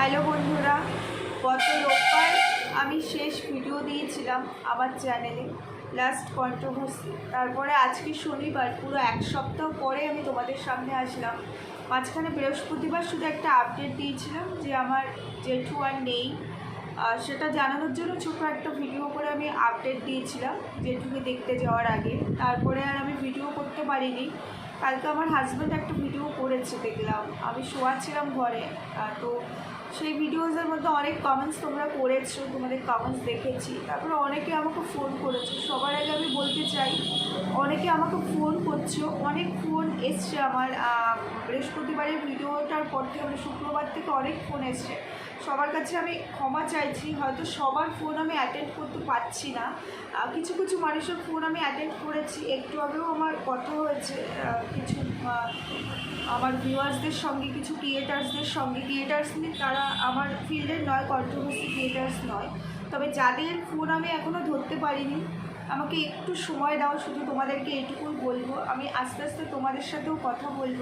Hello বন্ধুরা গত রোববার আমি শেষ ভিডিও দিয়েছিলাম আমার চ্যানেলে লাস্ট কন্ট্রোভার্সি তারপরে আজকে শনিবার, পুরো এক সপ্তাহ পরে আমি তোমাদের সামনে আসলাম। মাঝখানে বৃহস্পতিবার শুধু একটা আপডেট দিয়েছিলাম যে আমার জেঠু আর নেই। সেটা জানানোর জন্য ছোটো একটা ভিডিও করে আমি আপডেট দিয়েছিলাম জেঠুকে দেখতে যাওয়ার আগে। তারপরে আর আমি ভিডিও করতে পারিনি। কালকে আমার হাজব্যান্ড একটা ভিডিও করেছে, দেখলাম। আমি শোয়া ছিলাম ঘরে তো সেই ভিডিওসের মধ্যে অনেক কমেন্টস তোমরা করেছ, তোমাদের কমেন্টস দেখেছি। তারপরে অনেকে আমাকে ফোন করেছ। সবার আগে আমি বলতে চাই, অনেকে আমাকে ফোন করছ, অনেক ফোন এসছে আমার বৃহস্পতিবারের ভিডিওটার পর থেকে মানে শুক্রবার থেকে অনেক ফোন এসছে। সবার কাছে আমি ক্ষমা চাইছি, হয়তো সবার ফোন আমি অ্যাটেন্ড করতে পারছি না। কিছু কিছু মানুষের ফোন আমি অ্যাটেন্ড করেছি, একটু আগেও আমার কথা হয়েছে কিছু আমার ভিউয়ার্সদের সঙ্গে, কিছু ক্রিয়েটার্সদের সঙ্গে। ক্রিয়েটার্স নিয়ে তারা আমার ফিল্ডের নয় কন্ট্রোভার্সি ক্রিয়েটার্স নয়। তবে যাদের ফোন আমি এখনও ধরতে পারিনি আমাকে একটু সময় দাও, শুধু তোমাদেরকে এটুকুই বলব। আমি আস্তে আস্তে তোমাদের সাথেও কথা বলব।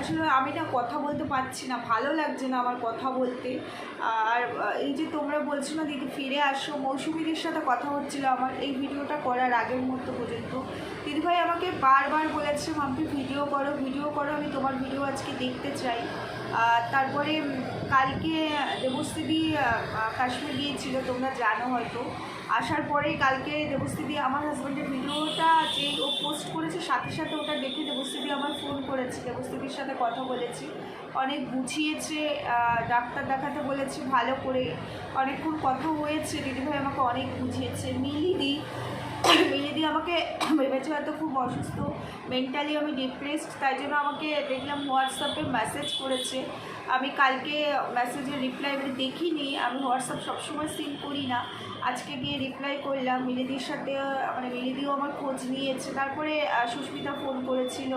আসলে আমি না কথা বলতে পারছি না, ভালো লাগছে না আমার কথা বলতে। আর এই যে তোমরা বলছো না দিদি ফিরে আসো, মৌসুমিদের সাথে কথা হচ্ছিল আমার, এই ভিডিওটা করার আগের মুহূর্ত পর্যন্ত। দিদিভাই আমাকে বারবার বলেছে, মাম্পি ভিডিও করো ভিডিও করো, আমি তোমার ভিডিও আজকে দেখতে চাই। তারপরে কালকে দেবস্থিতি কাশ্মীর গিয়েছিল, তোমরা জানো হয়তো। আসার পরে কালকে দেবস্থিতি আমার হাজব্যান্ডের ভিডিওটা যে ও পোস্ট করেছে, সাথে সাথে ওটা দেখে দেবস্থিতি আমার ফোন করেছে। দেবস্থিতির সাথে কথা বলেছি, অনেক বুঝিয়েছে ডাক্তার দেখাতে বলেছে, ভালো করে অনেকক্ষণ কথা হয়েছে। দিদিভাই আমাকে অনেক বুঝিয়েছে। মিলিদি মিলিদি আমাকে ভেবেছে হয়তো খুব অসুস্থ মেন্টালি আমি ডিপ্রেসড তাই জন্য আমাকে দেখলাম হোয়াটসঅ্যাপে মেসেজ করেছে। আমি কালকে মেসেজের রিপ্লাই মানে দেখিনি, আমি হোয়াটসঅ্যাপ সবসময় সিন করি না। আজকে গিয়ে রিপ্লাই করলাম, মিলিদির সাথে মানে মিলিদিও আমার খোঁজ নিয়েছে। তারপরে সুস্মিতা ফোন করেছিল।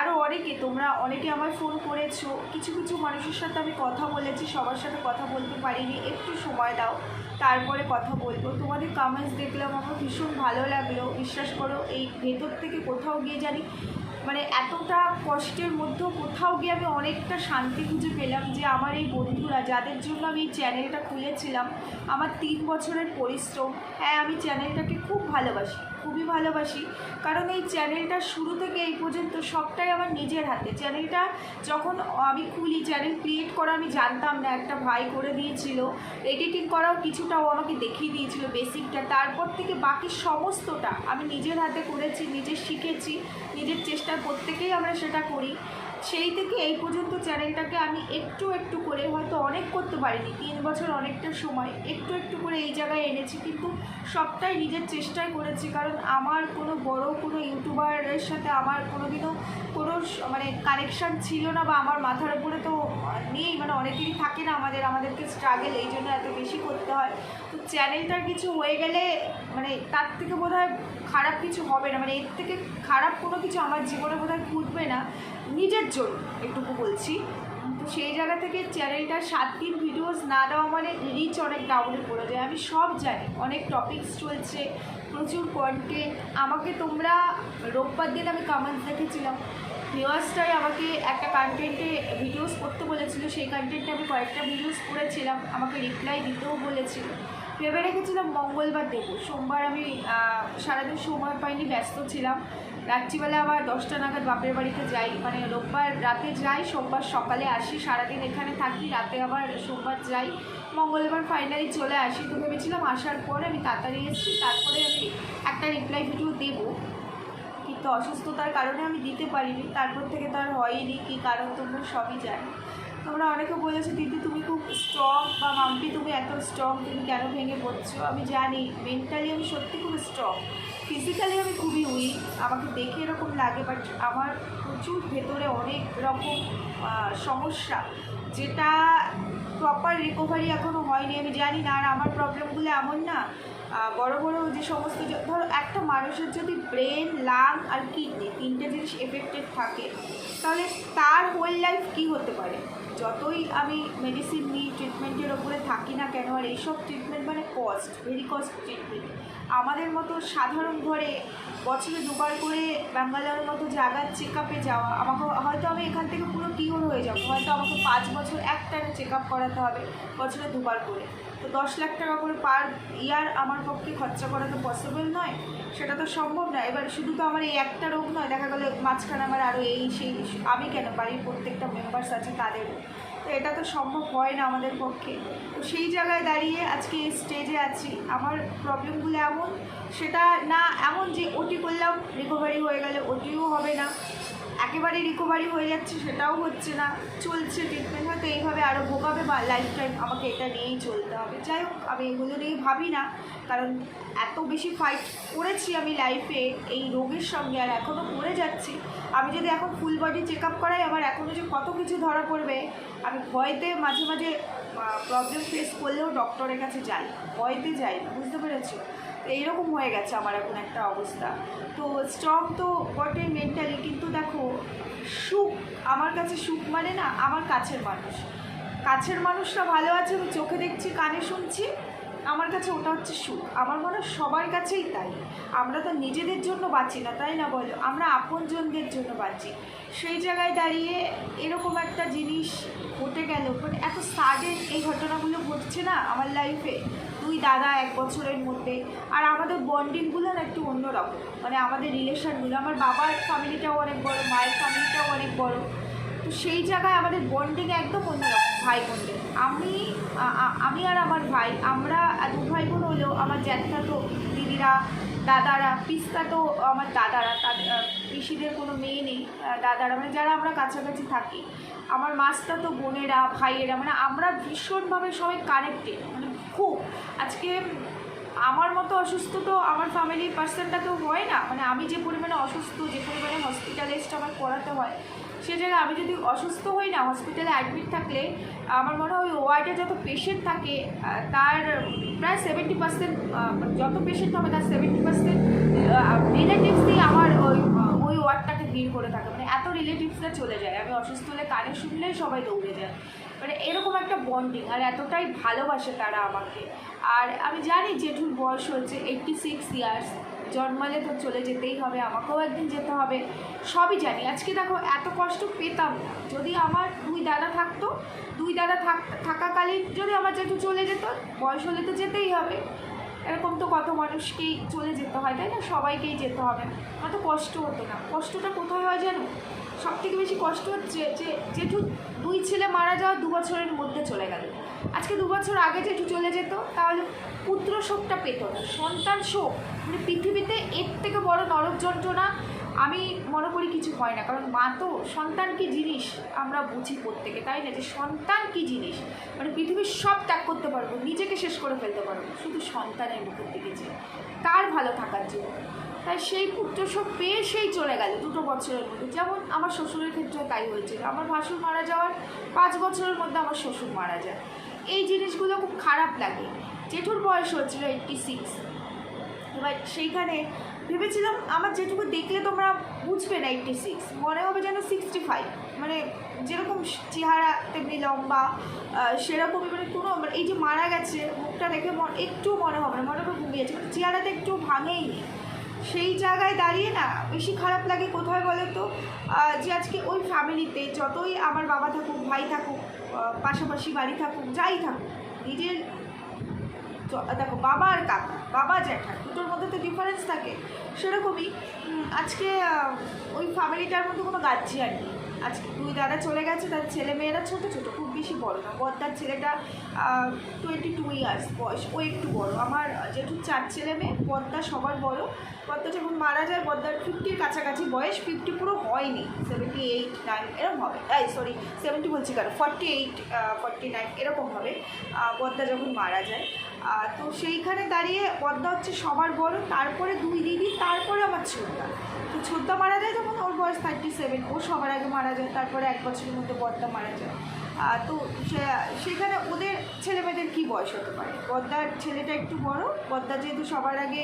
আরও অনেকে, তোমরা অনেকে আমার ফোন করেছ। কিছু কিছু মানুষের সাথে আমি কথা বলেছি, সবার সাথে কথা বলতে পারিনি। একটু সময় দাও, তারপরে কথা বলব। তোমাদের কমেন্টস দেখলাম, আমার ভীষণ ভালো লাগল। বিশ্বাস করো, এই ভেতর থেকে কোথাও গিয়ে জানি মানে এতটা কষ্টের মধ্যেও কোথাও গিয়ে আমি অনেকটা শান্তি খুঁজে পেলাম যে আমার এই বন্ধুরা, যাদের জন্য আমি এই চ্যানেলটা খুলেছিলাম, আমার তিন বছরের পরিশ্রম হ্যাঁ আমি চ্যানেলটাকে খুব ভালোবাসি। খুবই ভালোবাসি। কারণ এই চ্যানেলটা শুরু থেকে এই পর্যন্ত সবটাই আমার নিজের হাতে। চ্যানেলটা যখন আমি খুলি, চ্যানেল ক্রিয়েট করা আমি জানতাম না, একটা ভাই করে দিয়েছিল। এডিটিং করাও কিছুটাও আমাকে দেখিয়ে দিয়েছিল বেসিকটা। তারপর থেকে বাকি সমস্তটা আমি নিজের হাতে করেছি, নিজে শিখেছি, নিজের চেষ্টা প্রত্যেকেই আমরা সেটা করি। সেই থেকে এই পর্যন্ত চ্যানেলটাকে আমি একটু একটু করে হয়তো অনেক করতে পারিনি, তিন বছর অনেকটা সময় একটু একটু করে এই জায়গায় এনেছি, কিন্তু সবটাই নিজের চেষ্টায় করেছি, কারণ আমার কোনো বড় কোনো ইউটিউবারের সাথে আমার কোনোদিনও কোনো মানে কানেকশান ছিল না বা আমার মাথার উপরে তো নেই মানে অনেকেরই থাকে না আমাদের, আমাদেরকে স্ট্রাগল এই জন্য এত বেশি করতে হয়। তো চ্যানেলটার কিছু হয়ে গেলে মানে তার থেকে বোধ খারাপ কিছু হবে না মানে এর থেকে খারাপ কোনো কিছু আমার জীবনে বোধ হয় ঘটবে না। নিজের জন্য একটুকু বলছি। সেই জায়গা থেকে চ্যানেলটা সাত দিন ভিডিওস না দেওয়া মানে রিচ অনেক ডাউনে পড়ে যায়। আমি সব জানি, অনেক টপিকস চলছে, প্রচুর কন্টেন্ট আমাকে তোমরা, রোববার দিন আমি কমেন্টস দেখেছিলাম। ভিউয়ার্সটাই আমাকে একটা কন্টেন্টে ভিডিওস করতে বলেছিল, সেই কন্টেন্টে আমি কয়েকটা ভিডিওস করেছিলাম। আমাকে রিপ্লাই দিতেও বলেছিল। ভেবে রেখেছিলাম মঙ্গলবার দেবো। সোমবার আমি সারাদিন সময় পাইনি, ব্যস্ত ছিলাম। রাত্রিবেলা আবার দশটা নাগাদ বাপের বাড়িতে যাই। মানে রোববার রাতে যাই, সোমবার সকালে আসি, সারাদিন এখানে থাকি, রাতে আবার সোমবার যাই। মঙ্গলবার ফাইনালি চলে আসি তো ভেবেছিলাম আসার পরে আমি তাড়াতাড়ি এসেছি, তারপরে আমি একটা রিপ্লাই ভিডিও দেবো। কিন্তু অসুস্থতার কারণে আমি দিতে পারিনি, তারপর থেকে তো আর হয়নি কী কারণ তোমরা সবই জানো। তোমরা অনেকে বলেছ, দিদি, তুমি খুব স্ট্রং বা মাম্পি, তুমি এত স্ট্রং তুমি কেন ভেঙে পড়ছো? আমি জানি মেন্টালি আমি সত্যি খুব স্ট্রং ফিজিক্যালি আমি খুবই উইক আমাকে দেখে এরকম লাগে বাট আমার প্রচুর ভেতরে অনেক রকম সমস্যা, যেটা প্রপার রিকভারি এখনও হয়নি। আমি জানি না, আর আমার প্রবলেমগুলো এমন না বড় বড় যে সমস্ত ধরো একটা মানুষের যদি ব্রেন লাং আর কিডনি তিনটে জিনিস এফেক্টেড থাকে, তাহলে তার হোল লাইফ কী হতে পারে? যতই আমি মেডিসিন নিই ট্রিটমেন্টের ওপরে থাকি না কেন, আর এইসব ট্রিটমেন্ট মানে কস্ট ভেরি কস্ট ট্রিটমেন্ট আমাদের মতো সাধারণ ঘরে বছরে দুবার করে ব্যাঙ্গালোরের মতো জায়গার চেক আপে যাওয়া, আমাকে হয়তো আমি এখান থেকে পুরো কিওর হয়ে যাব, হয়তো আমাকে পাঁচ বছর একটানা চেক আপ করাতে হবে বছরে দুবার করে। তো দশ লাখ টাকা করে পার ইয়ার আমার পক্ষে খরচা করা তো পসিবল নয়, সেটা তো সম্ভব না। এবার শুধু তো আমার এই একটা রোগ নয়, দেখা গেলো মাঝখানে আমার আরও এই সেই আমি কেন বাড়ির প্রত্যেকটা মেম্বার্স আছে তাদেরও তো এটা তো সম্ভব হয় না আমাদের পক্ষে। তো সেই জায়গায় দাঁড়িয়ে আজকে এই স্টেজে আছি। আমার প্রবলেমগুলো এমন, সেটা না এমন যে ওটি করলাম রিকভারি হয়ে গেলে ওটিও হবে না। একেবারে রিকভারি হয়ে যাচ্ছে, সেটাও হচ্ছে না। চলছে ট্রিটমেন্ট হয়তো এইভাবে আরও ভোগাবে বা লাইফ টাইম আমাকে এটা নিয়েই চলতে হবে। যাই হোক, আমি এগুলো নিয়ে ভাবি না, কারণ এত বেশি ফাইট করেছি আমি লাইফে এই রোগের সঙ্গে আর এখনও করে যাচ্ছি। আমি যদি এখন ফুল বডি চেক আপ করাই, আমার এখনও যে কত কিছু ধরা পড়বে, আমি ভয়তে মাঝে মাঝে প্রবলেম ফেস করলেও ডক্টরের কাছে যাই, ভয়তে যাই বুঝতে পেরেছ? এইরকম হয়ে গেছে আমার এখন একটা অবস্থা। তো স্ট্রং তো বটে মেন্টালি কিন্তু দেখো, সুখ আমার কাছে সুখ মানে না, আমার কাছের মানুষ। কাছের মানুষরা ভালো আছে, আমি চোখে দেখছি, কানে শুনছি, আমার কাছে ওটা হচ্ছে সুখ। আমার মনে হয় সবার কাছেই তাই। আমরা তো নিজেদের জন্য বাঁচি না, তাই না বলো? আমরা আপনজনদের জন্য বাঁচি। সেই জায়গায় দাঁড়িয়ে এরকম একটা জিনিস ঘটে গেল মানে এত সাডেন এই ঘটনাগুলো ঘটছে না আমার লাইফে দুই দাদা এক বছরের মধ্যে, আর আমাদের বন্ডিংগুলো একটু অন্যরকম। মানে আমাদের রিলেশনগুলো, আমার বাবার ফ্যামিলিটাও অনেক বড়, মায়ের ফ্যামিলিটাও অনেক বড়। তো সেই জায়গায় আমাদের বন্ডিং একদম অন্যরকম, ভাই বোনদের। আমি আমি আর আমার ভাই, আমরা দু ভাই বোন হলেও আমার জ্যাঠা তো দিদিরা, দাদারা পিস্তা তো আমার দাদারা তাদের পিসিদের কোনো মেয়ে নেই দাদারা মানে যারা আমরা কাছাকাছি থাকি। আমার মাস্তা তো বোনেরা, ভাইয়েরা মানে আমরা ভীষণভাবে সবাই কানেক্টেড মানে খুব, আজকে আমার মতো অসুস্থ তো আমার ফ্যামিলির পার্সনটা তো হয় না। মানে আমি যে পরিমাণে অসুস্থ, যে পরিমাণে হসপিটালাইজড আমার করাতে হয়, সে জায়গায় আমি যদি অসুস্থ হই না হসপিটালে অ্যাডমিট থাকলে, আমার মনে হয় ওয়ার্ডে যত পেশেন্ট থাকে তার প্রায় সেভেন্টি পার্সেন্ট যত পেশেন্ট হবে তার সেভেন্টি পার্সেন্ট রিলেটিভস দিয়ে আমার ওই ওই ওয়ার্ডটাকে ভিড় করে থাকে। মানে এত রিলেটিভসরা চলে যায়। আমি অসুস্থ হলে কানে শুনলেই সবাই দৌড়ে যায়। মানে এরকম একটা বন্ডিং আর এতটাই ভালোবাসে তারা আমাকে। আর আমি জানি জেঠুর বয়স হচ্ছে এইট্টি সিক্স ইয়ার্স জন্মালে তো চলে যেতেই হবে, আমাকেও একদিন যেতে হবে, সবই জানি। আজকে দেখো, এত কষ্ট পেতাম না। যদি আমার দুই দাদা থাকতো, দুই দাদা থাক থাকাকালীন যদি আমার জেঠু চলে যেত, বয়স হলে তো যেতেই হবে। এরকম তো কত মানুষকেই চলে যেতে হয়, তাই না? সবাইকেই যেতে হবে। আমার তো কষ্ট হতো না। কষ্টটা কোথায় হয় জানো? সব থেকে বেশি কষ্ট হচ্ছে যে জেঠু দুই ছেলে মারা যাওয়া দু বছরের মধ্যে চলে গেল। আজকে দু বছর আগে জেঠু চলে যেত, তাহলে পুত্র শোকটা পেত না, সন্তান শোক। মানে পৃথিবীতে এর থেকে বড় নরক যন্ত্রণা আমি মনে করি কিছু হয় না, কারণ মা তো সন্তান কি জিনিস আমরা বুঝি প্রত্যেকে, তাই না? যে সন্তান কি জিনিস? মানে পৃথিবীর সব ত্যাগ করতে পারব, নিজেকে শেষ করে ফেলতে পারব, শুধু সন্তানের মুখের দিকে যে। তার ভালো থাকার জন্য। তাই সেই পুত্র শোক পেয়ে সেই চলে গেল দুটো বছরের মধ্যে। যেমন আমার শ্বশুরের ক্ষেত্রে তাই হয়েছিল। আমার ভাসুর মারা যাওয়ার পাঁচ বছরের মধ্যে আমার শ্বশুর মারা যায়। এই জিনিসগুলো খুব খারাপ লাগে। জেঠুর বয়স হচ্ছিল এইট্টি সিক্স এবার সেইখানে ভেবেছিলাম, আমার যেটুকু দেখলে তোমরা বুঝবে না এইটটি সিক্স মনে হবে যেন সিক্সটি ফাইভ মানে যেরকম চেহারা তেমনি লম্বা সেরকমই মানে কোনো মানে এই যে মারা গেছে, মুখটা দেখে মন একটু মনে হবে না। মনে হবে ঘুমিয়েছে। কিন্তু চেহারাটা একটু ভাঙেই নি। সেই জায়গায় দাঁড়িয়ে না বেশি খারাপ লাগে। কোথায় বলো তো? যে আজকে ওই ফ্যামিলিতে যতই আমার বাবা থাকুক, ভাই থাকুক পাশাপাশি বাড়ি থাকুক, যাই থাকুক, নিজের দেখো, বাবা আর কাকা, বাবা, জ্যাঠা, দুটোর মধ্যে তো ডিফারেন্স থাকে। সেরকমই আজকে ওই ফ্যামিলিটার মধ্যে কোনো গার্জিয়ান নেই। আজকে দুই দাদা চলে গেছে, তার ছেলে মেয়েরা ছোটো ছোটো, খুব বেশি বড় না। বদ্দার ছেলেটা টোয়েন্টি টু ইয়ার্স বয়স, ও একটু বড়। আমার যেহেতু চার ছেলে মেয়ে বদ্দা সবার বড়। বদ্দা যখন মারা যায়, পদ্মার ফিফটির কাছাকাছি বয়স ফিফটি পুরো হয়নি। সেভেন্টি এইট নাইন এরকম হবে। এই সরি সেভেন্টি বলছি কেন? ফর্টি এইট ফর্টি নাইন এরকম হবে বদ্দা যখন মারা যায়। তো সেইখানে দাঁড়িয়ে পদ্মা হচ্ছে সবার বড়, তারপরে দুই দিদি, তারপরে আমার ছোটদা। তো ছোটদা মারা যায় যখন, ওর বয়স থার্টি সেভেন ও সবার আগে মারা যায়, তারপরে এক বছরের মধ্যে পদ্মা মারা যায়। তো সেখানে ওদের ছেলে মেয়েদের কী বয়স হতে পারে? বদ্দার ছেলেটা একটু বড় বদ্দা যেহেতু সবার আগে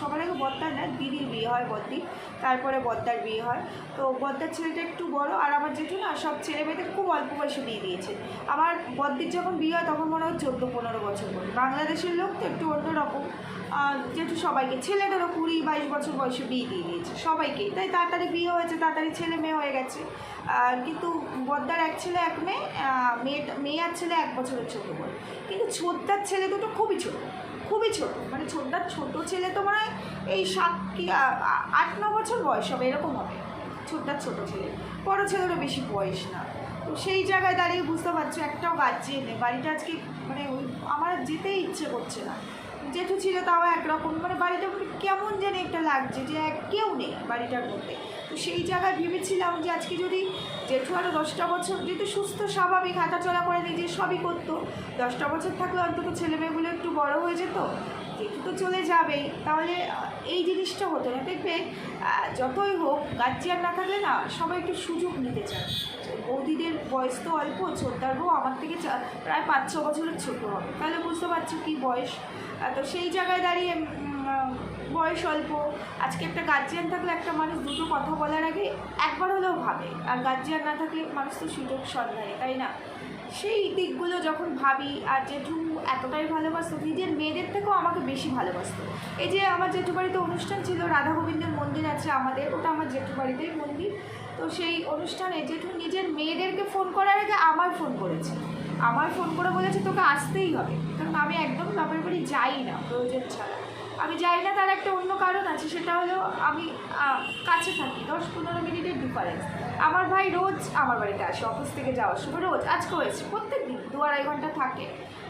সবার আগে বদ্দার না, দিদির বিয়ে হয় বদ্দি তারপরে বদ্দার বিয়ে হয়। তো বদ্দার ছেলেটা একটু বড়, আর আমার জেঠু না সব ছেলে মেয়েদের খুব অল্প বয়সে বিয়ে দিয়েছে। আমার বদ্দির যখন বিয়ে হয়, তখন মনে হয় চোদ্দ পনেরো বছর বলে বাংলাদেশের লোক তো একটু অন্যরকম। যেহেতু সবাইকে ছেলেদেরও কুড়ি বাইশ বছর বয়সে বিয়ে দিয়ে দিয়েছে সবাইকেই তাই তাড়াতাড়ি বিয়ে হয়েছে, তাড়াতাড়ি ছেলে মেয়ে হয়ে গেছে। কিন্তু বদ্দার এক ছেলে, এক মেয়ে মেয়ে মেয়ে আর ছেলে এক বছরের ছোটো বলে কিন্তু ছোদ্দার ছেলে দুটো খুবই ছোট খুবই ছোট। মানে ছোটদার ছোট ছেলে তো মানে এই সাত কি আট, ন বছর বয়স হবে, এরকম হবে। ছোটদার ছোট ছেলে, বড় ছেলেরও বেশি বয়স না। তো সেই জায়গায় দাঁড়িয়ে বুঝতে পারছ, একটাও গার্জিয়ে নেই। বাড়িটা আজকে মানে ওই, আমার যেতেই ইচ্ছে করছে না। জেঠু ছিল তাও একরকম। মানে বাড়িটা মানে কেমন যেন একটা লাগছে যে কেউ নেই বাড়িটার মধ্যে। তো সেই জায়গায় ভেবেছিলাম যে আজকে যদি জেঠু আরও দশটা বছর যেহেতু সুস্থ, স্বাভাবিক, হাঁটাচলা করে নিজে সবই করতো, দশটা বছর থাকলে অন্তত ছেলেমেয়েগুলো একটু বড় হয়ে যেত। জেঠু তো চলে যাবেই। তাহলে এই জিনিসটা হতো না। দেখবে যতই হোক, গার্জিয়ান না থাকলে না, সবাই একটু সুযোগ নিতে চায়। বৌদিদের বয়স তো অল্প, ছোটদার বউ আমার থেকে প্রায় পাঁচ, ছ বছরের ছোটো হবে। তাহলে বুঝতে পারছ কী বয়স। তো সেই জায়গায় দাঁড়িয়ে বয়স অল্প। আজকে একটা গার্জিয়ান থাকলে একটা মানুষ দুটো কথা বলার আগে একবার হলেও ভাবে। আর গার্জিয়ান না থাকলে মানুষ তো সুযোগ সন্ধানে, তাই না? সেই দিকগুলো যখন ভাবি, আর জেঠু এতটাই ভালোবাসতো, নিজের মেয়েদের থেকেও আমাকে বেশি ভালোবাসতো। এই যে আমার জেঠু বাড়িতে অনুষ্ঠান ছিল, রাধা গোবিন্দের মন্দির আছে আমাদের, ওটা আমার জেঠু বাড়িতেই মন্দির। তো সেই অনুষ্ঠানে জেঠু নিজের মেয়েদেরকে ফোন করার আগে আমার ফোন করেছে। আমার ফোন করে বলেছে, তোকে আসতেই হবে। কারণ আমি একদম বাপের বাড়ি যাই না, প্রয়োজন ছাড়া। আমি যাই না, তার একটা অন্য কারণ আছে, সেটা হলো আমি কাছে থাকি, দশ পনেরো মিনিটের ডিফারেন্স আমার ভাই রোজ আমার বাড়িতে আসে, অফিস থেকে যাওয়ার সময় রোজ, আজকে হয়েছে প্রত্যেক দিন দু আড়াই ঘণ্টা থাকে।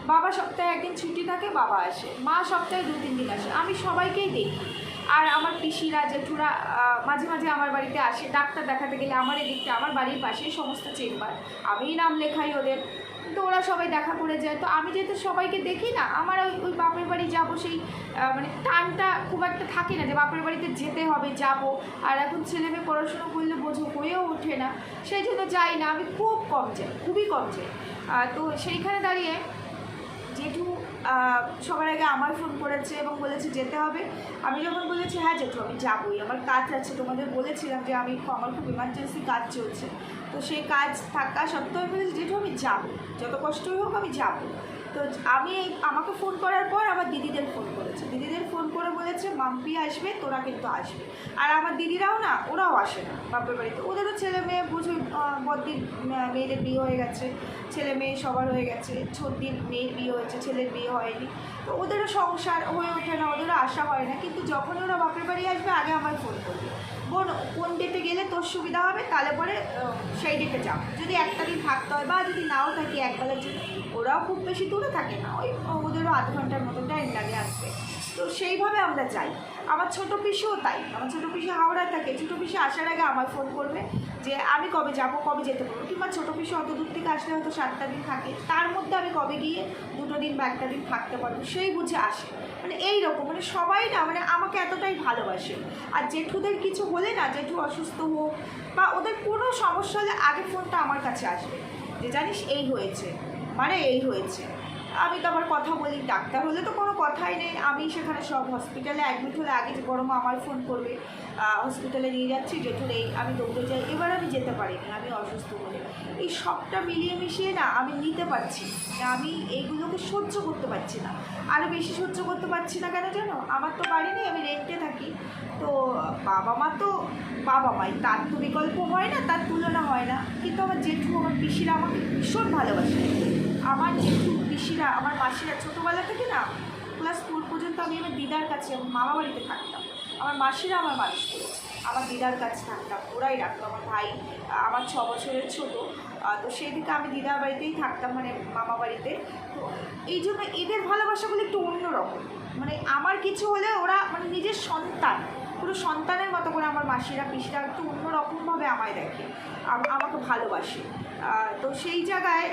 বাবা সপ্তাহে একদিন ছুটি থাকে, বাবা আসে। মা সপ্তাহে দু, তিন দিন আসে। আমি সবাইকেই দেখি। আর আমার পিসিরা, জেঠুরা মাঝে মাঝে আমার বাড়িতে আসে। ডাক্তার দেখাতে গেলে আমার এদিকটা, আমার বাড়ির পাশেই সমস্ত চেম্বার। আমিই নাম লেখাই ওদের। তো ওরা সবাই দেখা করে যায়। তো আমি যেহেতু সবাইকে দেখি না, আমার ওই ওই বাপের বাড়ি যাব সেই মানে টানটা খুব একটা থাকে না যে বাপের বাড়িতে যেতে হবে, যাব। আর এখন ছেলে মেয়ে পড়াশোনা করলে বোঝো, হয়েও ওঠে না। সেই জন্য যাই না। আমি খুব কম যাই, খুবই কম যাই। তো সেইখানে দাঁড়িয়ে জেঠু সবার আগে আমার ফোন করেছে এবং বলেছে যেতে হবে। আমি যখন বলেছি হ্যাঁ জেঠু, আমি যাবোই। আমার কাজ আছে, তোমাদের বলেছিলাম যে আমি, আমার খুব ইমার্জেন্সি কাজ চলছে। তো সেই কাজ থাকা সত্ত্বেও আমি বলেছি, জেঠু, আমি যাব। যত কষ্টই হোক, আমি যাব। তো আমি আমাকে ফোন করার পর আমার দিদিদের ফোন করেছে। দিদিদের ফোন করে বলেছে, মাম্পি আসবে, তোরা কিন্তু আসবে। আর আমার দিদিরাও না, ওরাও আসে না বাপের বাড়িতে। ওদেরও ছেলে মেয়ে বুঝুই বদ্দির মেয়েদের বিয়ে হয়ে গেছে। ছেলে মেয়ে সবার হয়ে গেছে, ছোটদিন মেয়ের বিয়ে হয়েছে, ছেলের বিয়ে হয়নি। তো ওদেরও সংসার হয়ে ওঠে না, ওদেরও আশা হয় না। কিন্তু যখন ওরা বাপের বাড়ি আসবে, আগে আমার ফোন করবে। বোন কোন ডেটে গেলে তোর সুবিধা হবে, তাহলে পরে সেই ডেটে যাও। যদি একটা দিন থাকতে হয় বা যদি নাও থাকি একবেলার জন্য ওরাও খুব বেশি দূরে থাকে না, ওই ওদেরও আধ ঘণ্টার মতো টাইম লাগে আসবে তো সেইভাবে আমরা যাই। আমার ছোটো পিসিও তাই, আমার ছোটো পিসি হাওড়ায় থাকে, ছোটো পিসি আসার আগে আমার ফোন করবে যে আমি কবে যাব, কবে যেতে পারব, কিংবা ছোটো পিসি অত দূর থেকে আসলে হয়তো সাতটা দিন থাকে, তার মধ্যে আমি কবে গিয়ে দুটো দিন বা একটা দিন থাকতে পারব, সেই বুঝে আসে। মানে এই রকম মানে সবাই না মানে আমাকে এতটাই ভালোবাসে। আর জেঠুদের কিছু হলে না, জেঠু অসুস্থ হোক, বা ওদের কোনো সমস্যা হলে আগে ফোনটা আমার কাছে আসবে, যে জানিস এই হয়েছে মানে এই হয়েছে। আমি তো আবার কথা বলি, ডাক্তার হলে তো কোনো কথাই নেই। আমি সেখানে সব হসপিটালে অ্যাডমিট হলে আগে যে বড় মা আমার ফোন করবে হসপিটালে নিয়ে যাচ্ছি জেঠুর এই আমি দৌড়ে যাই এবার আমি যেতে পারিনি আমি অসুস্থ বলে এই সবটা মিলিয়ে মিশিয়ে না আমি নিতে পারছি আমি এইগুলোকে সহ্য করতে পারছি না। আরও বেশি সহ্য করতে পারছি না কেন জানো? আমার তো বাড়ি নেই, আমি রেন্টে থাকি। তো বাবা মা তো, বাবা মাই, তার তো বিকল্প হয় না, তার তুলনা হয় না। কিন্তু আমার জেঠু, আমার পিসিরা আমাকে ভীষণ ভালোবাসে। আমার জেঠু, পিসিরা আমার মাসিরা ছোটোবেলা থেকে না ক্লাস ফোর পর্যন্ত আমি আমার দিদার কাছে মামা বাড়িতে থাকতাম। আমার মাসিরা আমার মানুষ করেছে। আমার দিদার কাছে থাকতাম, ওরাই রাখতো, আমার ভাই, আমার ছ বছরের ছোটো। তো সেই দিকে আমি দিদার বাড়িতেই থাকতাম মানে মামা বাড়িতে। তো এই জন্য এদের ভালোবাসাগুলো একটু অন্যরকম। মানে আমার কিছু হলে ওরা মানে নিজের সন্তান, পুরো সন্তানের মতো করে আমার মাসিরা, পিসিরা একটু অন্যরকমভাবে আমায় দেখে আমাকে ভালোবাসে। তো সেই জায়গায়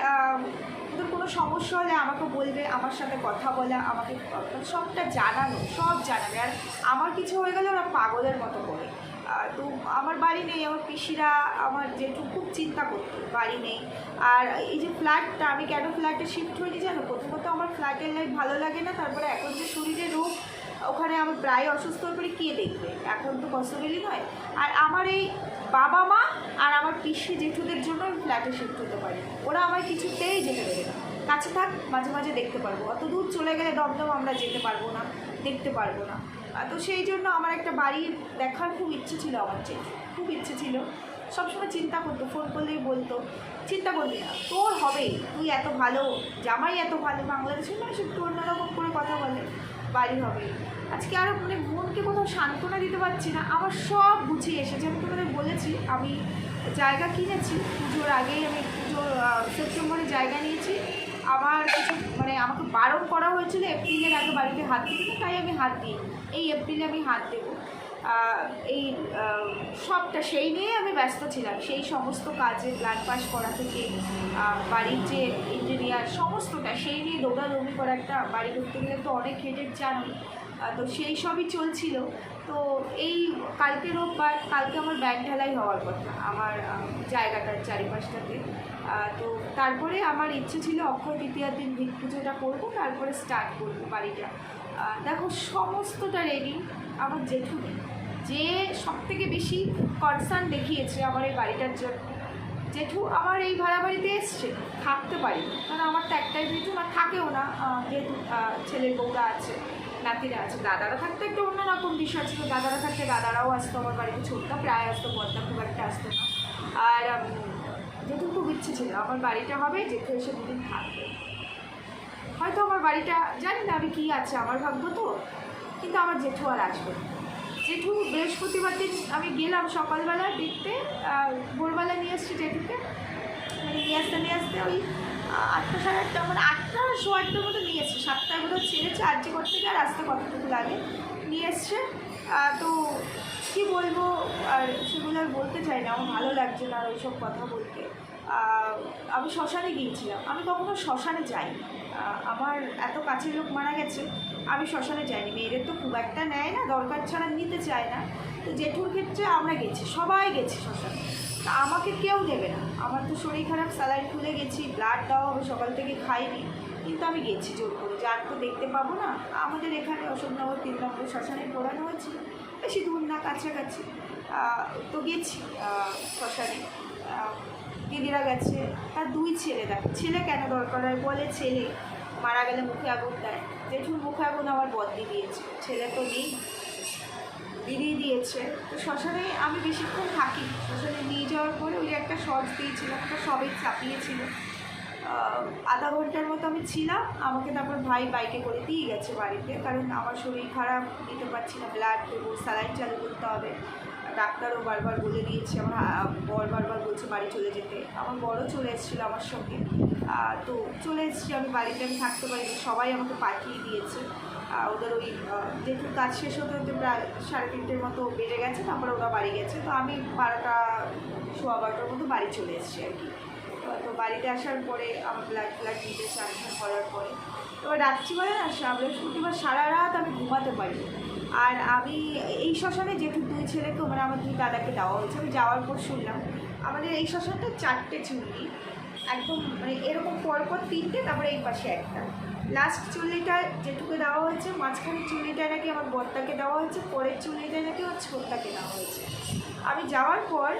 ওদের কোনো সমস্যা হলে আমাকে বলবে, আমার সাথে কথা বলা, আমাকে মানে সবটা জানানো, সব জানাবে। আর আমার কিছু হয়ে গেলে ওরা পাগলের মতো করে। তো আমার বাড়ি নেই, আমার পিসিরা আমার জেঠু খুব চিন্তা করতো, বাড়ি নেই। আর এই যে ফ্ল্যাটটা, আমি কেন ফ্ল্যাটে শিফট হইনি জানো? প্রথমত আমার ফ্ল্যাটের লাইফ ভালো লাগে না, তারপরে এখন যে শরীরে রোগ, ওখানে আমার প্রায় অসুস্থ হয়ে পড়ে, কে দেখবে? এখন তো পসিবলই নয়। আর আমার এই বাবা মা আর আমার পিসি জেঠুদের জন্য আমি ফ্ল্যাটে শিফট হতে পারি। ওরা আমার কিছুতেই যেতে দেবে না। কাছে থাক, মাঝে মাঝে দেখতে পারব। অত দূর চলে গেলে দমদম আমরা যেতে পারব না, দেখতে পারব না। তো সেই জন্য আমার একটা বাড়ি দেখার খুব ইচ্ছে ছিল আমার যে খুব ইচ্ছে ছিল। সবসময় চিন্তা করতো ফোন করলেই বলতো, চিন্তা করবি না, তোর হবেই। তুই এত ভালো, জামাই এত ভালো, বাংলাদেশের মানুষ একটু অন্যরকম করে কথা বলে, বাড়ি হবে আজকে আরও মানে মনকে কোথাও সান্ত্বনা দিতে পারছি না। আমার সব গুছিয়ে এসেছে। আমি তোমাদের বলেছি, আমি জায়গা কিনেছি। পুজোর আগেই আমি পুজোর সেপ্টেম্বরে জায়গা নিয়েছি। আমার কিছু মানে আমাকে বারণ করা হয়েছিল এপ্রিলের আগে বাড়িতে হাত দিতে তাই আমি হাত দিই এই এপ্রিলে আমি হাত দেবো। এই সবটা সেই নিয়ে আমি ব্যস্ত ছিলাম। সেই সমস্ত কাজে ব্লাড পাস করা থেকে বাড়ির যে ইঞ্জিনিয়ার সমস্তটা সেই নিয়ে দৌড়াদৌড়ি করা একটা বাড়ি ঢুকতে গেলে তো অনেক হেডেক জানো তো সেই সবই চলছিল তো এই কালকে রোববার, কালকে আমার ব্যাগ ঢালাই হওয়ার কথা, আমার জায়গাটার চারিপাশটাতে তো তারপরে আমার ইচ্ছে ছিল অক্ষয় তৃতীয়ার দিন ভিত পুজোটা করব, তারপরে স্টার্ট করব বাড়িটা দেখো সমস্তটা রেডি আমার জেঠু। যে সব থেকে বেশি কনসার্ন দেখিয়েছে আমার এই বাড়িটার জন্য, জেঠু আমার এই ভাড়া বাড়িতে এসছে, থাকতে পারি। কারণ আমার তো একটাই জেঠু, আর থাকেও না যেহেতু ছেলের বউরা আছে নাতিরা আছে, দাদারা থাকতে একটা অন্যরকম বিষয় ছিল। দাদারা থাকতে দাদারাও আসতো, আমার বাড়িতে ছোটটা প্রায় আসতো বড়টা খুব একটা আসতো না। আর জেঠু খুব ইচ্ছে ছিল, আমার বাড়িটা হবে জেঠু এসে দুদিন থাকবে। হয়তো আমার বাড়িটা, জানি না আমি কী আছে, আমার ভাগ্য তো, কিন্তু আমার জেঠু আর আসবে জেঠু বৃহস্পতিবার দিন আমি গেলাম সকালবেলা দেখতে ভোরবেলা নিয়ে এসছি জেঠুকে। মানে নিয়ে আসতে নিয়ে আসতে ওই আটটা সাড়ে আটটা মানে আটটা সোয়া আটটার মতো নিয়ে এসছে। সাতটায় বোধহয় ছেড়েছে আর যে করতে গিয়ে আর আসতে কতটুকু লাগে নিয়ে এসছে। তো কী বলব আর সেগুলো আর বলতে চাই না আমার ভালো লাগছে না আর ওইসব কথা বলতে। আমি শ্মশানে গিয়েছিলাম। আমি কখনো শ্মশানে আহ, আমার এত কাছের লোক মারা গেছে আমি শ্মশানে যাইনি। মেয়েদের তো খুব একটা নেয় না দরকার ছাড়া নিতে চায় না। তো জেঠুর ক্ষেত্রে আমরা গেছি সবাই গেছি শ্মশানে। তা আমাকে কেউ দেবে না। আমার তো শরীর খারাপ স্যালাইন খুলে গেছি ব্লাড দেওয়া হবে, সকাল থেকে খাইনি। কিন্তু আমি গেছি জোর করে, যে আর তো দেখতে পাবো না। আমাদের এখানে অশোকনগর তিন নম্বর শ্মশানে পড়ানো হয়েছিল বেশি দূর না, কাছাকাছি। তো গেছি শ্মশানে। দিদিরা গেছে। তার দুই ছেলে দেখ। ছেলে কেন দরকার হয়? বলে ছেলে। মারা গেলে মুখে আগুন দেয়। জেঠুর মুখে আগুন আমার বদলি দিয়েছে। ছেলে তো নেই। দিদি দিয়েছে। তো শ্মশানে আমি বেশিক্ষণ থাকি শ্মশানে নিয়ে যাওয়ার পরে ওই একটা শর্টস দিয়েছিলাম, ওটা সবাই চাপিয়েছিল। আধা ঘণ্টার মতো আমি ছিলাম। আমাকে তারপর ভাই বাইকে করে দিয়ে গেছে বাড়িতে। কারণ আমার শরীর খারাপ নিতে পারছি না ব্লাড দেবো স্যালাইন চালু করতে হবে। ডাক্তারও বারবার বলে দিয়েছে, আমার বর বারবার বলছে বাড়ি চলে যেতে। আমার বড়ও চলে এসেছিল আমার সঙ্গে। তো চলে এসেছি আমি বাড়িতে, আমি থাকতে পারিনি। সবাই আমাকে পাঠিয়ে দিয়েছে। ওদের ওই যেহেতু কাজ শেষ হতে হতে প্রায় সাড়ে তিনটের মতো বেজে গেছে, তারপরে ওরা বাড়ি গেছে, তো আমি বারোটা, সোয়া বারোটার মতো বাড়ি চলে এসেছি আর কি। তো বাড়িতে আসার পরে আমার ব্লাড ফ্লাড দিতে চান করার পরে। এবার রাত্রিবেলা না সা- বৃহস্পতিবার সারা রাত আমি ঘুমাতে পারি আর আমি এই শ্মশানে যেহেতু দুই ছেলেকে মানে আমার দুই দাদাকে দেওয়া হয়েছে, আমি যাওয়ার পর শুনলাম, আমাদের এই শ্মশানটা চারটে চুল্লি একদম মানে এরকম পরপর তিনটে, তারপরে এই পাশে একটা। লাস্ট চুল্লিটা যেটুকু দেওয়া হয়েছে, মাঝখানের চুল্লিটা নাকি আমার বরটাকে দেওয়া হয়েছে, পরের চুল্লিটা নাকি আমার ছোটটাকে দেওয়া হয়েছে। আমি যাওয়ার পর,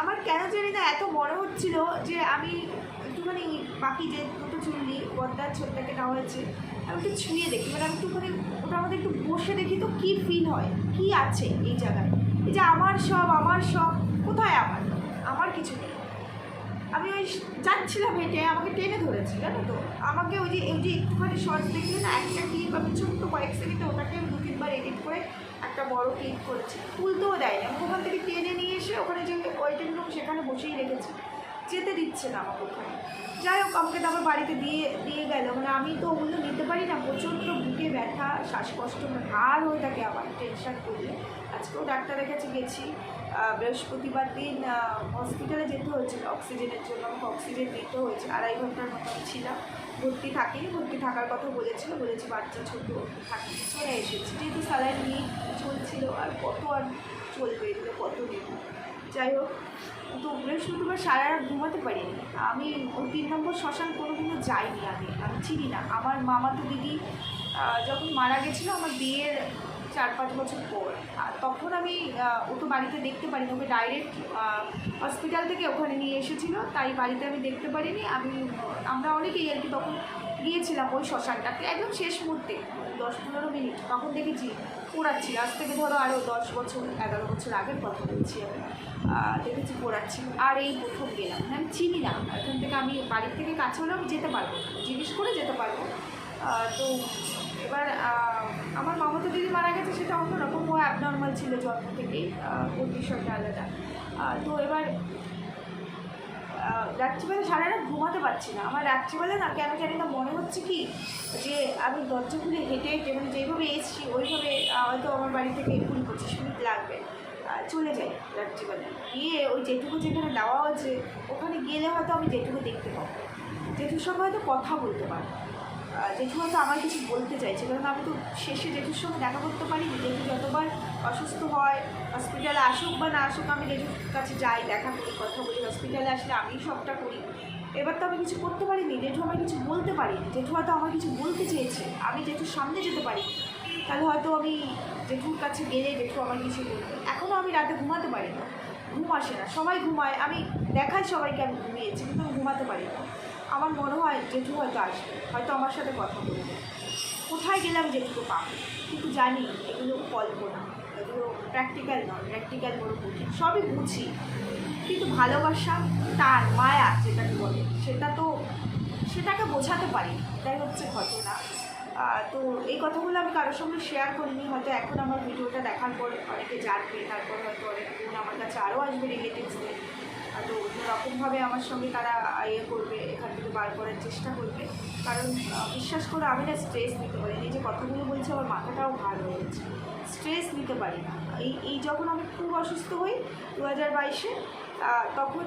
আমার কেন জানি না এত মনে হচ্ছিল যে আমি একটুখানি বাকি যে দুটো চুল্লি বদ্দার ছোটটাকে নেওয়া হয়েছে, আমি একটু ছুঁয়ে দেখি। মানে আমি একটুখানি ওটা আমাদের একটু বসে দেখি তো কী ফিল হয়, কী আছে এই জায়গায়। এই যে আমার সব আমার সব, কোথায় আমার? আমার কিছু নেই। আমি ওই যাচ্ছিলাম হেঁটে আমাকে টেনে ধরেছি, জানো তো? আমাকে ওই যে এই যে একটুখানি শর্টস দেখলে না, একটা ক্লিপ আমি ছোট্ট কয়েক সেকেন্ডে ওটাকে দু তিনবার এডিট করে একটা বড় ক্লিপ করেছি। তুলতেও দেয়নি আমাকে ওখান থেকে টেনে নিয়ে এসে ওখানে যে ওয়েটিং রুম সেখানে বসেই রেখেছি। যেতে দিচ্ছে না আমাকে ওখানে যাই হোক, আমাকে তারপর বাড়িতে দিয়ে দিয়ে গেল। মানে আমি তো ওগুলো নিতে পারি না, প্রচণ্ড বুকে ব্যথা, শ্বাসকষ্ট মানে ভার হয়ে থাকে আমার টেনশন করলে আজকেও ডাক্তারের কাছে গেছি। বৃহস্পতিবার দিন হসপিটালে যেতে হয়েছিল অক্সিজেনের জন্য। আমাকে অক্সিজেন দিতে হয়েছে। আড়াই ঘণ্টার মতো ছিলাম। ভর্তি থাকিনি ভর্তি থাকার কথা বলেছিল। বলেছি, বাচ্চা ছোটো থাকি চলে এসেছি। যেহেতু স্যালাইন নিয়ে চলছিল, আর কত আর চলবে, এগুলো কত নেব? যাই হোক তো বৃহস্পতিবার সারা রাত ঘুমাতে পারিনি। আমি ওই তিন নম্বর শ্মশান কোনোদিনও যাইনি আমি আমি চিনি না। আমার মামাতো দিদি যখন মারা গেছিল আমার বিয়ের চার পাঁচ বছর পর তখন আমি ও তো বাড়িতে দেখতে পারিনি, ওকে ডাইরেক্ট হসপিটাল থেকে ওখানে নিয়ে এসেছিল, তাই বাড়িতে আমি দেখতে পারিনি। আমি, আমরা অনেকেই আর কি তখন গিয়েছিলাম ওই শ্মশানটাতে, একদম শেষ মুহূর্তে, দশ পনেরো মিনিট, তখন দেখেছি পোড়াচ্ছি। আজ থেকে ধরো আরও দশ বছর, এগারো বছর আগের কথা বলছি আমি। দেখেছি, পোড়াচ্ছি। আর এই প্রথম গেলাম। আমি চিনি না। এখান থেকে আমি বাড়ির থেকে কাছে হলেও আমি যেতে পারব জিজ্ঞেস করে যেতে পারব। তো এবার আমার মামাতো দিদি মারা গেছে, সেটা অন্যরকম ও অ্যাবনর্মাল ছিল জন্ম থেকেই। ওর বিষয়টা আলাদা। তো এবার রাত্রিবেলা সারা রাত ঘুমাতে পারছি না। আমার রাত্রিবেলা না কেন জানি না মনে হচ্ছে কি যে আমি দরজা খুলে হেঁটে হেঁটে মানে যেভাবে এসেছি, ওইভাবে হয়তো আমার বাড়ি থেকে কুড়ি পঁচিশ মিনিট লাগবে। চলে যাই রাত্রিবেলা। গিয়ে ওই যেটুকু যেখানে দেওয়া আছে, ওখানে গেলে হয়তো আমি যেটুকু দেখতে পাবো। জেঠুর সঙ্গে হয়তো কথা বলতে পারব। জেঠু হয়তো আমার কিছু বলতে চাইছে, কারণ আমি তো শেষে জেঠুর সঙ্গে দেখা করতে পারি জেঠু যতবার অসুস্থ হয় হসপিটালে আসুক বা না আসুক, আমি জেঠুর কাছে যাই, দেখা করি, কথা বলি। হসপিটালে আসলে আমি সবটা করি। এবার তো আমি কিছু করতে পারিনি, জেঠু আমার কিছু বলতে পারিনি। জেঠু হয়তো আমার কিছু বলতে চেয়েছে, আমি জেঠুর সামনে যেতে পারি। তাহলে হয়তো আমি জেঠুর কাছে গেলে জেঠু আমার কিছু বলবে। এখনও আমি রাতে ঘুমাতে পারি না। ঘুম আসে না, সবাই ঘুমায়। আমি দেখাই সবাইকে আমি ঘুমিয়েছি, কিন্তু আমি ঘুমাতে পারি না। আমার মনে হয় জেঠু হয়তো আসবে, হয়তো আমার সাথে কথা বলবে। কোথায় গেলাম আমি জেঠুকে পাবো? কিন্তু জানি এগুলো কল্পনা। এগুলো প্র্যাকটিক্যাল নয় প্র্যাকটিক্যাল বড় কঠিন সবই বুঝি কিন্তু ভালোবাসা তার মায়া যেটাকে বলে, সেটা তো সেটাকে বোঝাতে পারি। এটাই হচ্ছে ঘটনা তো এই কথাগুলো আমি কারোর সঙ্গে শেয়ার করিনি, হয়তো এখন আমার ভিডিওটা দেখার পর অনেকে জানবে, তারপর হয়তো অনেক আমার কাছে আরও আসবে রিলেটিভসদের তো রকমভাবে আমার সঙ্গে তারা ইয়ে করবে, এখান থেকে বার করার চেষ্টা করবে কারণ বিশ্বাস করে, আমি না স্ট্রেস নিতে পারি। এই যে কথাগুলো বলছি, আমার মাথাটাও ভালো হয়ে গেছে স্ট্রেস নিতে পারি না। এই এই যখন আমি খুব অসুস্থ হই দু হাজার বাইশে তখন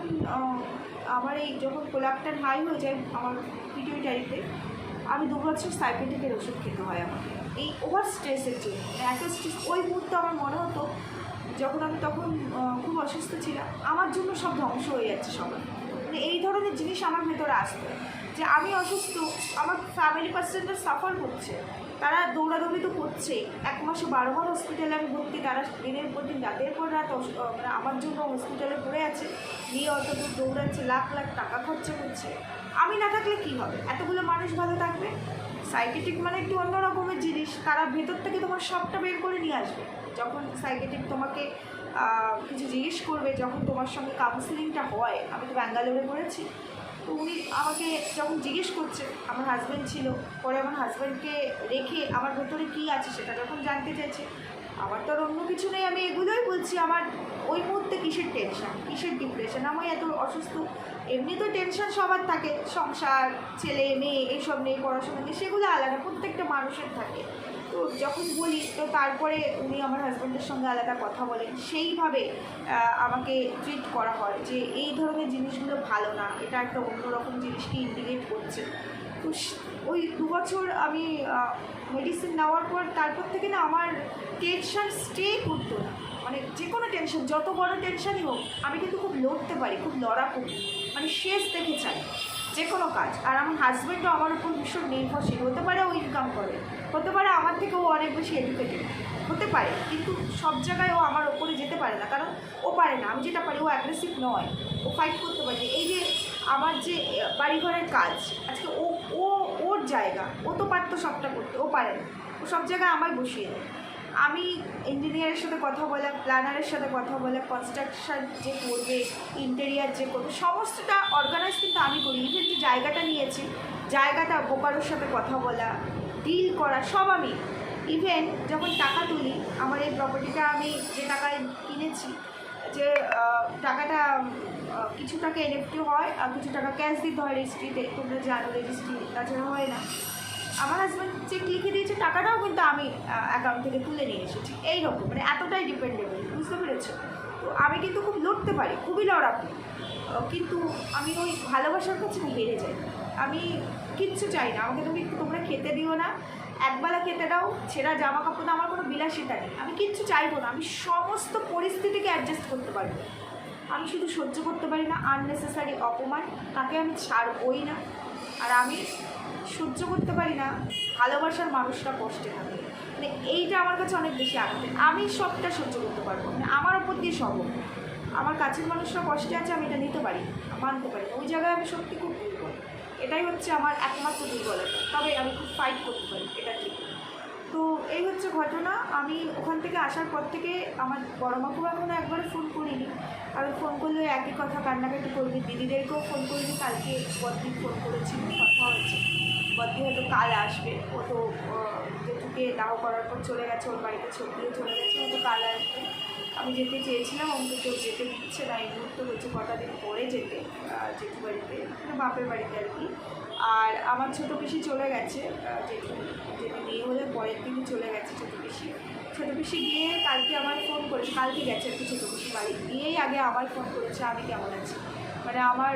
আমার এই যখন কোলাপটান হাই হয়ে যায় আমার পিটুইটারিতে আমি দু বছর সাইকেটিকের ওষুধ খেতে হয় আমাকে। এই ওভার স্ট্রেসের জন্য, এত স্ট্রেস ওই মুহূর্তে আমার মনে হতো যখন আমি তখন খুব অসুস্থ ছিলাম, আমার জন্য সব ধ্বংস হয়ে যাচ্ছে সবাই মানে এই ধরনের জিনিস আমার ভেতরে আসতো। যে আমি অসুস্থ, আমার ফ্যামিলি পার্সেন্টরা সাফার করছে। তারা দৌড়াদৌড়ি তো করছেই এক মাসে বারো বার হসপিটালে আমি ভর্তি। তারা দিনের পর দিন রাতের পর রাত মানে আমার জন্য হসপিটালে পড়ে আছে। নিয়ে অত দূর দৌড়াচ্ছে, লাখ লাখ টাকা খরচা করছে। আমি না থাকলে কী হবে? এতগুলো মানুষ ভালো থাকবে? সাইকেটিক মানে একটু অন্য রকমের জিনিস। তারা ভেতর থেকে তোমার সবটা বের করে নিয়ে আসবে। যখন সাইকেটিক তোমাকে কিছু জিজ্ঞেস করবে, যখন তোমার সঙ্গে কাউন্সিলিংটা হয়, আমি তো ব্যাঙ্গালোরে করেছি তো উনি আমাকে যখন জিজ্ঞেস করছে, আমার হাজব্যান্ড ছিল, পরে আমার হাজব্যান্ডকে রেখে আমার ভেতরে কী আছে সেটা যখন জানতে চাইছে, আমার তো আর অন্য কিছু নেই, আমি এগুলোই বলছি, আমার ওই মুহূর্তে কিসের টেনশন কিসের ডিপ্রেশন আমি এত অসুস্থ, এমনি তো টেনশন সবার থাকে, সংসার, ছেলে, মেয়ে, এইসব নিয়ে পড়াশোনা নিয়ে, সেগুলো আলাদা, প্রত্যেকটা মানুষের থাকে। তো যখন বলি, তো তারপরে উনি আমার হাজব্যান্ডের সঙ্গে আলাদা কথা বলেন। সেইভাবে আমাকে ট্রিট করা হয় যে এই ধরনের জিনিসগুলো ভালো না, এটা একটা অন্যরকম জিনিসকে ইন্ডিকেট করছে। তো ওই দু বছর আমি মেডিসিন নেওয়ার পর, তারপর থেকে না আমার টেনশন স্টে করতো না। মানে যে কোনো টেনশন যত বড় টেনশনই হোক, আমি কিন্তু খুব লড়তে পারি, খুব লড়া করি। মানে শেষ দেখে চাই। যে কোনো কাজ। আর আমার হাজব্যান্ডও আমার উপর ভীষণ নির্ভরশীল। হতে পারে ও ইনকাম করে, হতে পারে আমার থেকে ও অনেক বেশি এডুকেটেড হতে পারে, কিন্তু সব জায়গায় ও আমার ওপরে যেতে পারে না, কারণ ও পারে না। আমি যেটা পারি, ও অ্যাগ্রেসিভ নয়। ও ফাইট করতে পারে। এই যে আমার যে বাড়িঘরের কাজ, আজকে ও ও, ওর জায়গা, ও তো পারতো সবটা করতে, ও পারে না। ও সব জায়গায় আমায় বসিয়ে দেয়। আমি ইঞ্জিনিয়ারের সাথে কথা বলে প্ল্যানারের সাথে কথা বলে কনস্ট্রাকশন যে করবে ইন্টেরিয়ার যে করবে, সমস্তটা অর্গানাইজ কিন্তু আমি করি। ইভেন যে জায়গাটা নিয়েছি, জায়গাটা বোকারোর সাথে কথা বলা ডিল করা, সব আমি। ইভেন যখন টাকা তুলি, আমার এই প্রপার্টিটা আমি যে টাকায় কিনেছি, যে টাকাটা কিছু টাকা এনএফটি হয় আর কিছু টাকা ক্যাশ দিতে হয় রেজিস্ট্রিতে তোমরা জানো রেজিস্ট্রি তাছাড়া হয় না। আমার হাজব্যান্ড চেক লিখে দিয়েছে, টাকাটাও কিন্তু আমি অ্যাকাউন্ট থেকে তুলে নিয়ে এসেছি এই রকম মানে এতটাই ডিপেন্ডেবল বুঝতে পেরেছ? তো আমি কিন্তু খুব লড়তে পারি, খুবই লড়াকু। কিন্তু আমি ওই ভালোবাসার কাছে হেরে যাই। আমি কিচ্ছু চাই না, আমাকে তুমি তোমরা খেতে দিও না। একবেলা খেতে দাও, ছেঁড়া জামা কাপড় আমার কোনো বিলাসিতা নেই। আমি কিচ্ছু চাইব না, আমি সমস্ত পরিস্থিতিকে অ্যাডজাস্ট করতে পারব। আমি শুধু সহ্য করতে পারি না আননেসেসারি অপমান, তাকে আমি ছাড়বই না। আর আমি সহ্য করতে পারি না, ভালোবাসার মানুষটা কষ্টে থাকে। মানে এইটা আমার কাছে অনেক বেশি আঘাতে আমি সবটা সহ্য করতে পারব মানে আমার ওপর দিয়ে সব আমার কাছের মানুষরা কষ্টে আছে, আমি এটা নিতে পারি মানতে পারি ওই জায়গায় আমি সত্যি খুব দুর্বল। এটাই হচ্ছে আমার একমাত্র দুর্বলতা। তবে আমি খুব ফাইট করতে পারি, এটা ঠিক তো এই হচ্ছে ঘটনা। আমি ওখান থেকে আসার পর থেকে আমার বড় মাকে এখনও একবারে ফোন করিনি। কারণ ফোন করলে একই কথা কান্নাকাটি করবি। দিদিদেরকেও ফোন করিনি। কালকে বদ্দি ফোন করেছিল, কথা হয়েছে। বদ্দি হয়তো কাল আসবে। ও তো জেঠুকে দাহ করার পর চলে গেছে, ওর বাড়িতে ছবিও চলে গেছে হয়তো কাল আসবে। আমি যেতে চেয়েছিলাম আমাকে কেউ যেতে দিচ্ছে না এই মুহূর্তে হচ্ছে কটা দিন পরে যেতে জেঠু বাড়িতে মানে বাপের বাড়িতে আর কি। আর আমার ছোটো পিসি চলে গেছে জেঠু যেটা বিয়ে হলে পরের দিনই চলে গেছে ছোটো পিসি। ছোটো পিসি গিয়ে কালকে আমার ফোন করেছে, কালকে গেছে আর কি ছোটো পিসি বাড়ি। গিয়েই আগে আমার ফোন করেছে, আমি কেমন আছি? মানে আমার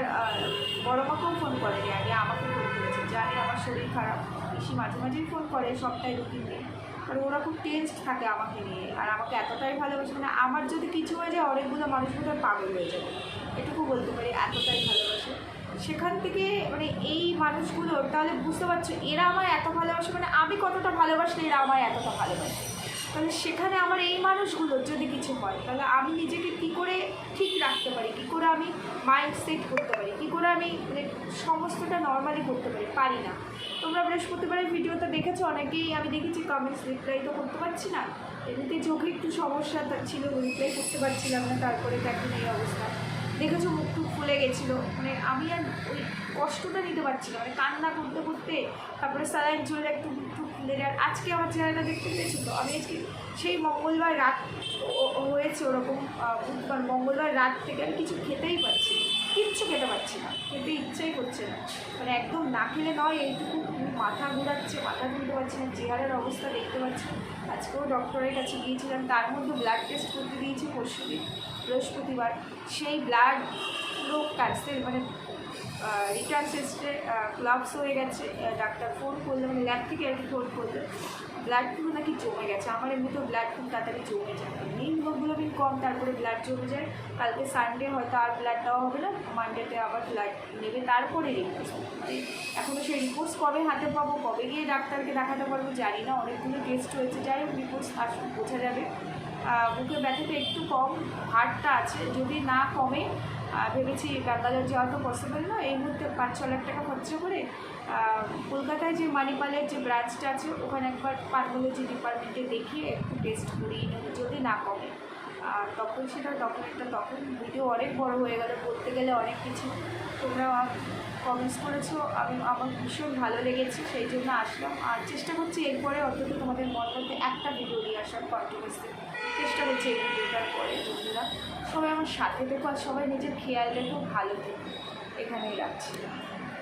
বড় মাকেও ফোন করেনি আগে আমাকে ফোন করেছে। জানে আমার শরীর খারাপ। পিসি মাঝে মাঝেই ফোন করে সপ্তাহে দু তিন দিন আর ওরা খুব টেন্সড থাকে আমাকে নিয়ে আর আমাকে এতটাই ভালোবাসে। মানে আমার যদি কিছু হয়ে যায় অনেকগুলো মানুষ বোধহয় পাগল হয়ে যাবে। এটুকু বলতে পারি, এতটাই ভালোবাসে। সেখান থেকে মানে এই মানুষগুলো, তাহলে বুঝতে পারছ, এরা আমায় এত ভালোবাসে। মানে আমি কতটা ভালোবাসলে এরা আমায় এতটা ভালোবাসে? তাহলে সেখানে আমার এই মানুষগুলোর যদি কিছু হয়, তাহলে আমি নিজেকে কী করে ঠিক রাখতে পারি? কী করে আমি মাইন্ড সেট করতে পারি? কী করে আমি মানে সমস্তটা নর্মালি করতে পারি? পারি না। তোমরা বৃহস্পতিবারের ভিডিওটা দেখেছ, অনেকেই আমি দেখেছি কমেন্টস রিপ্লাই তো করতে পারছি না। এমনিতে চোখে একটু সমস্যা ছিল রিপ্লাই করতে পারছিলাম না, তারপরে তো এখন এই অবস্থা। দেখেছ মুখ টুক ফুলে গেছিল মানে আমি আর ওই কষ্টটা নিতে পারছি না। মানে কান্না করতে করতে, তারপরে স্যালাইন চলে একটু যায় আর আজকে আমার চেহারাটা দেখতে পেয়েছ তো আমি আজকে সেই মঙ্গলবার রাত হয়েছে ওরকম বুধবার, মঙ্গলবার রাত থেকে আমি কিছু খেতেই পারছি কিচ্ছু খেতে পারছি না। খেতে ইচ্ছাই করছে না। মানে একদম না খেলে নয়, এইটুকু মাথা ঘুরাচ্ছে, মাথা ঘুরতে পারছি না, চেহারার অবস্থা দেখতে পাচ্ছি আজকেও ডক্টরের কাছে গিয়েছিলাম, তার মধ্যে ব্লাড টেস্ট করতে দিয়েছি পরশু দিন বৃহস্পতিবার। সেই ব্লাড পুরো ক্যান্সেল মানে রিটার্ন টেস্টে ক্লাবস হয়ে গেছে ডাক্তার ফোন করলে মানে ল্যাব থেকে আর কি ফোন করলে। ব্লাড পুরো নাকি জমে গেছে, আমার এমনিতেও ব্লাড খুব তাড়াতাড়ি জমে যায়। মেন হিমোগ্লোবিন কম, তারপরে ব্লাড জমে যায়। কালকে সানডে হয়তো আর ব্লাড দেওয়া হবে না মানডেতে আবার ব্লাড নেবে, তারপরে রিপোর্ট মানে এখনও সেই রিপোর্টস কবে হাতে পাবো, কবে গিয়ে ডাক্তারকে দেখাতে পারব জানি না, অনেকগুলো টেস্ট হয়েছে। যাই হোক রিপোর্টস আসুন বোঝা যাবে। বুকে ব্যথাটা একটু কম হার্টটা আছে, যদি না কমে ভেবেছি ব্যাঙ্গালোর যাওয়া তো পসিবল না। এই মুহূর্তে পাঁচ ছ লাখ টাকা খরচা করে কলকাতায় যে মানিপালের যে ব্রাঞ্চটা আছে, ওখানে একবার পার্মোলজি ডিপার্টমেন্টে দেখিয়ে একটু টেস্ট করিয়ে নেব, যদি না কমে। আর তখন সেটা তখন একটা তখন ভিডিও অনেক বড় হয়ে গেল, বলতে গেলে অনেক কিছু তোমরা কমেন্টস করেছ। আমি, আমার ভীষণ ভালো লেগেছে, সেই জন্য আসলাম। আর চেষ্টা করছি এরপরে অন্তত তোমাদের মন মধ্যে একটা ভিডিও নিয়ে আসার কন্টিনিউসলি চেষ্টা করছি এই ভিডিওটার পরে, বন্ধুরা। সবাই আমার সাথে দেখো আর সবাই নিজের খেয়াল রেখো ভালো থেকো এখানেই রাখছি।